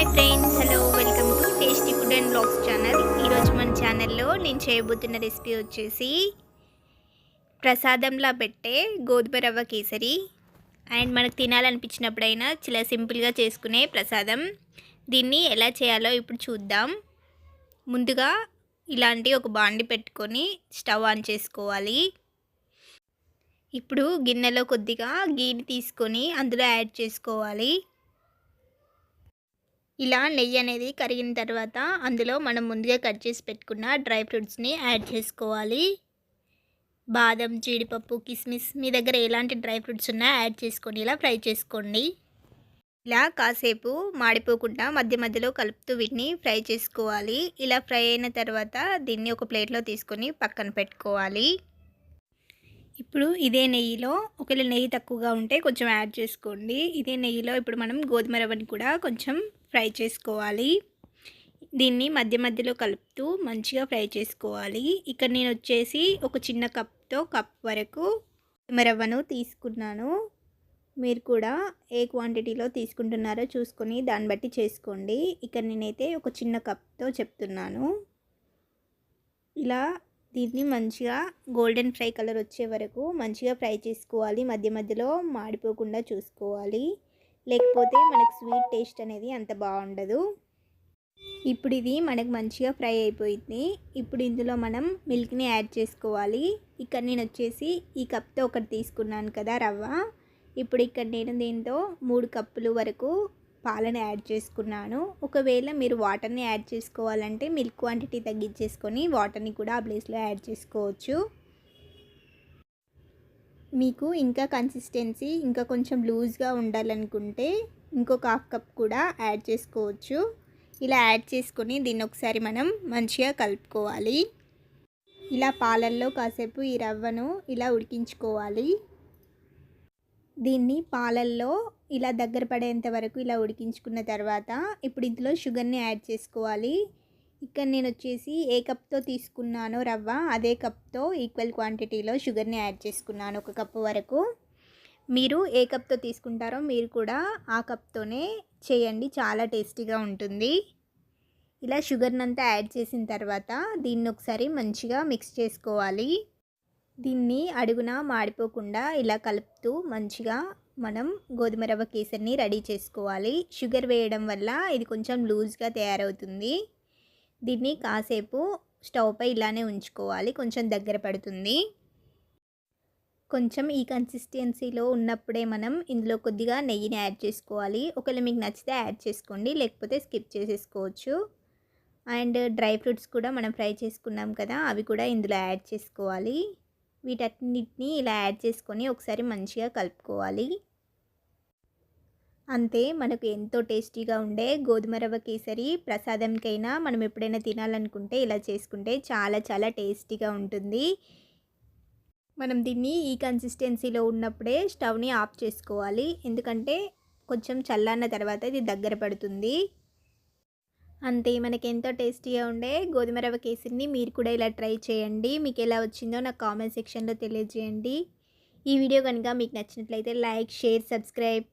Hi friends hello welcome to tasty food and blogs channel. ఈరోజు మన ఛానల్లో నేను చేయబోతున్న రెసిపీ వచ్చేసి ప్రసాదంలా పెట్టే గోధుమ రవ్వ కేసరి. అండ్ మనకు తినాలనిపించినప్పుడైనా చాలా సింపుల్గా చేసుకునే ప్రసాదం. దీన్ని ఎలా చేయాలో ఇప్పుడు చూద్దాం. ముందుగా ఇలాంటి ఒక బాండి పెట్టుకొని స్టవ్ ఆన్ చేసుకోవాలి. ఇప్పుడు గిన్నెలో కొద్దిగా గీని తీసుకొని అందులో యాడ్ చేసుకోవాలి. ఇలా నెయ్యి అనేది కరిగిన తర్వాత అందులో మనం ముందుగా కట్ చేసి పెట్టుకున్న డ్రై ఫ్రూట్స్ని యాడ్ చేసుకోవాలి. బాదం జీడిపప్పు కిస్మిస్ మీ దగ్గర ఎలాంటి డ్రై ఫ్రూట్స్ ఉన్నా యాడ్ చేసుకొని ఇలా ఫ్రై చేసుకోండి. ఇలా కాసేపు మాడిపోకుండా మధ్య మధ్యలో కలుపుతూ వీటిని ఫ్రై చేసుకోవాలి. ఇలా ఫ్రై అయిన తర్వాత దీన్ని ఒక ప్లేట్లో తీసుకొని పక్కన పెట్టుకోవాలి. ఇప్పుడు ఇదే నెయ్యిలో ఒకవేళ నెయ్యి తక్కువగా ఉంటే కొంచెం యాడ్ చేసుకోండి. ఇదే నెయ్యిలో ఇప్పుడు మనం గోధుమ రవ్వని కూడా కొంచెం ఫ్రై చేసుకోవాలి. దీన్ని మధ్య మధ్యలో కలుపుతూ మంచిగా ఫ్రై చేసుకోవాలి. ఇక్కడ నేను వచ్చేసి ఒక చిన్న కప్తో కప్ వరకు రవ్వను తీసుకున్నాను. మీరు కూడా ఏ క్వాంటిటీలో తీసుకుంటున్నారో చూసుకొని దాన్ని బట్టి చేసుకోండి. ఇక్కడ నేనైతే ఒక చిన్న కప్తో చెప్తున్నాను. ఇలా దీన్ని మంచిగా గోల్డెన్ ఫ్రై కలర్ వచ్చే వరకు మంచిగా ఫ్రై చేసుకోవాలి. మధ్య మధ్యలో మాడిపోకుండా చూసుకోవాలి. లేకపోతే మనకు స్వీట్ టేస్ట్ అనేది అంత బాగుండదు. ఇప్పుడు ఇది మనకు మంచిగా ఫ్రై అయిపోయింది. ఇప్పుడు ఇందులో మనం మిల్క్ని యాడ్ చేసుకోవాలి. ఇక్కడ నేను వచ్చేసి ఈ కప్తో ఒకటి తీసుకున్నాను కదా రవ్వ. ఇప్పుడు ఇక్కడ నేను దీంతో మూడు కప్పులు వరకు పాలను యాడ్ చేసుకున్నాను. ఒకవేళ మీరు వాటర్ని యాడ్ చేసుకోవాలంటే మిల్క్ క్వాంటిటీ తగ్గించేసుకొని వాటర్ని కూడా ఆ ప్లేస్లో యాడ్ చేసుకోవచ్చు. మీకు ఇంకా కన్సిస్టెన్సీ ఇంకా కొంచెం లూజ్గా ఉండాలనుకుంటే ఇంకొక హాఫ్ కప్ కూడా యాడ్ చేసుకోవచ్చు. ఇలా యాడ్ చేసుకొని దీన్ని ఒకసారి మనం మంచిగా కలుపుకోవాలి. ఇలా పాలల్లో కాసేపు ఈ రవ్వను ఇలా ఉడికించుకోవాలి. దీన్ని పాలల్లో ఇలా దగ్గర పడేంత వరకు ఇలా ఉడికించుకున్న తర్వాత ఇప్పుడు ఇందులో షుగర్ని యాడ్ చేసుకోవాలి. ఇక్కడ నేను వచ్చేసి ఏ కప్తో తీసుకున్నానో రవ్వ అదే కప్తో ఈక్వల్ క్వాంటిటీలో షుగర్ని యాడ్ చేసుకున్నాను ఒక కప్పు వరకు. మీరు ఏ కప్తో తీసుకుంటారో మీరు కూడా ఆ కప్తోనే చేయండి చాలా టేస్టీగా ఉంటుంది. ఇలా షుగర్ని అంతా యాడ్ చేసిన తర్వాత దీన్ని ఒకసారి మంచిగా మిక్స్ చేసుకోవాలి. దీన్ని అడుగున మాడిపోకుండా ఇలా కలుపుతూ మంచిగా మనం గోధుమ రవ్వ కేసరిని రెడీ చేసుకోవాలి. షుగర్ వేయడం వల్ల ఇది కొంచెం లూజ్గా తయారవుతుంది. దీన్ని కాసేపు స్టవ్పై ఇలానే ఉంచుకోవాలి. కొంచెం దగ్గర పడుతుంది. కొంచెం ఈ కన్సిస్టెన్సీలో ఉన్నప్పుడే మనం ఇందులో కొద్దిగా నెయ్యిని యాడ్ చేసుకోవాలి. ఒకవేళ మీకు నచ్చితే యాడ్ చేసుకోండి. లేకపోతే స్కిప్ చేసేసుకోవచ్చు. అండ్ డ్రై ఫ్రూట్స్ కూడా మనం ఫ్రై చేసుకున్నాం కదా అవి కూడా ఇందులో యాడ్ చేసుకోవాలి. వీటన్నిటిని ఇలా యాడ్ చేసుకొని ఒకసారి మంచిగా కలుపుకోవాలి. అంతే మనకు ఎంతో టేస్టీగా ఉండే గోధుమ రవ్వ కేసరి ప్రసాదంకైనా మనం ఎప్పుడైనా తినాలనుకుంటే ఇలా చేసుకుంటే చాలా చాలా టేస్టీగా ఉంటుంది. మనం దీన్ని ఈ కన్సిస్టెన్సీలో ఉన్నప్పుడే స్టవ్ని ఆఫ్ చేసుకోవాలి. ఎందుకంటే కొంచెం చల్లన్న తర్వాత ఇది దగ్గర పడుతుంది. అంతే మనకి ఎంతో టేస్టీగా ఉండే గోధుమ రవ్వ కేసరిని మీరు కూడా ఇలా ట్రై చేయండి. మీకు ఎలా వచ్చిందో నాకు కామెంట్ సెక్షన్లో తెలియజేయండి. ఈ వీడియో కనుక మీకు నచ్చినట్లయితే లైక్ షేర్ సబ్స్క్రైబ్